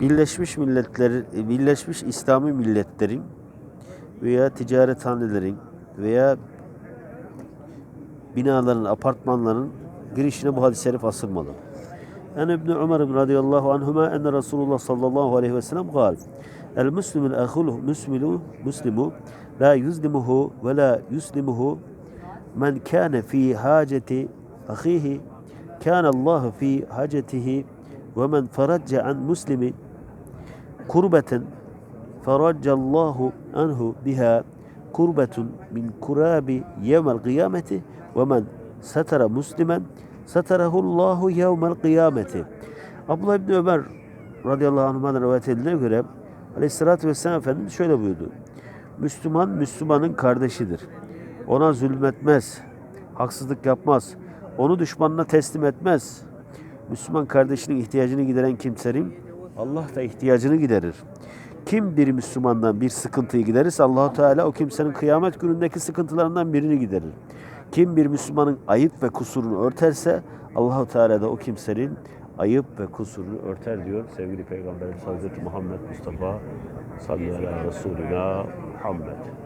Birleşmiş Milletler, Birleşmiş İslami Milletlerin veya ticarethanelerin veya binaların, apartmanların girişine bu hadis-i şerif asılmalı. En İbn Ömer radıyallahu anhuma enne Resulullah sallallahu aleyhi ve sellem gal. El muslimul ahul muslimu muslimu la yuzlimuhu ve la yuslimuhu men kana fi haceti ahihi kana Allah fi hacetihi ve men feracce an muslimi kurbeten feraccallahu anhu biha kurbetun min kurabi yevmel kıyameti ve men satara muslimen satarahullahu yevmel kıyameti. Abdullah İbni Ömer radıyallahu anh'dan rivayet edilene göre aleyhissalatü vesselam Efendimiz şöyle buyurdu. Müslüman, Müslümanın kardeşidir. Ona zulmetmez, haksızlık yapmaz, onu düşmanına teslim etmez.'' Müslüman kardeşinin ihtiyacını gideren kimsenin Allah da ihtiyacını giderir. Kim bir Müslümandan bir sıkıntıyı giderirse Allahu Teala o kimsenin kıyamet günündeki sıkıntılarından birini giderir. Kim bir Müslümanın ayıp ve kusurunu örterse Allahu Teala da o kimsenin ayıp ve kusurunu örter diyor sevgili Peygamberimiz Hazreti Muhammed Mustafa sallallahu aleyhi ve sellem Muhammed.